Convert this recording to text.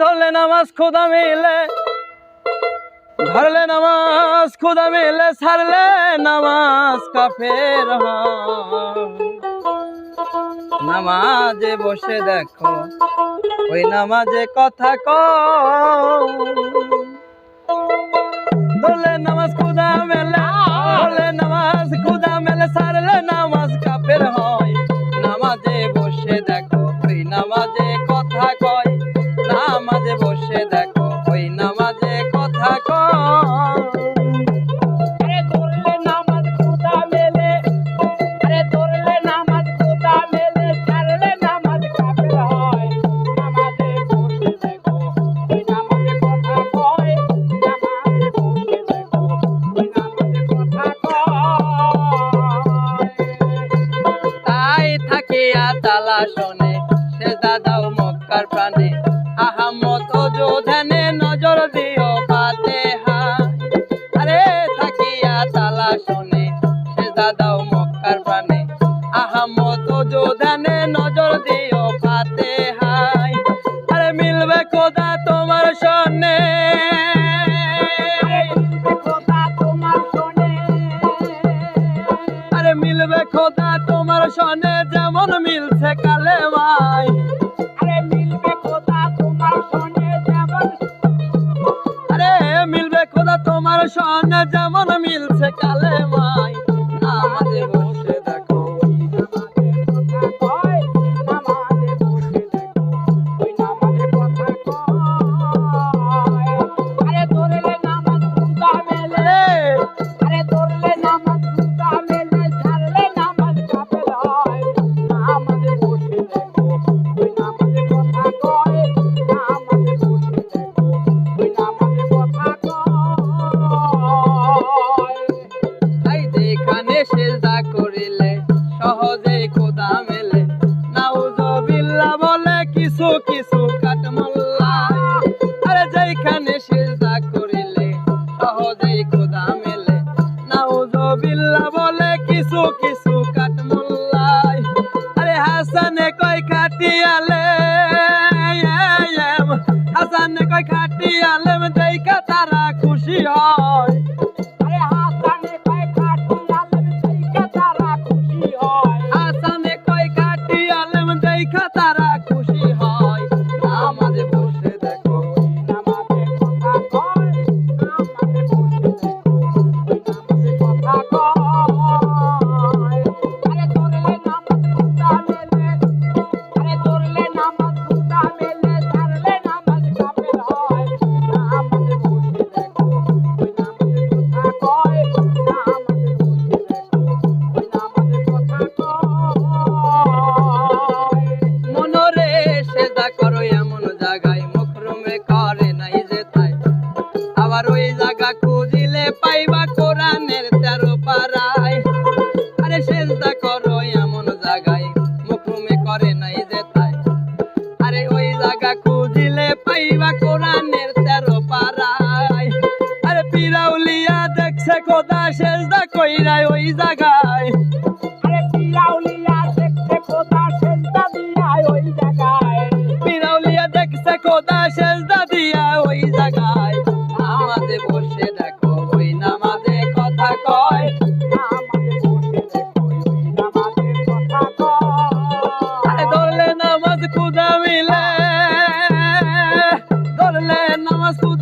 ধরলে নামাজ খোদা মিলে ধরলে নামাজ খোদা মিলে সারলে নামাজ কাফের নামাজে বসে দেখো, ওই নামাজে কথা ক ধরলে নামাজ খোদা তালা শোনে সে দাদাও মক্কার প্রাণে। আহামত যোধেনে নজর দিও পাতে হা আরে থাকিয়া তালা শোনে সে দাদাও মক্কার প্রাণে। আহামত যোধেনে নজর দিও পাতে হাই আরে মিলবে কোদা তোমার সনে মিলবে খোদা তোমার সনে na দেই যাওয়ার ওই জায়গা খুঁজিলে পাইবা কোরআনের তেরো পাড়ায়। আরে সেজদা করো এমন জায়গায় মুখরুমে করে নাই যে তাই। আরে ওই জায়গা খুঁজিলে পাইবা কোরআনের তেরো পাড়ায়। আরে পিরাউলিয়া দেখছে কোদা সেজদা কইরায় ওই জায়গায়। nós.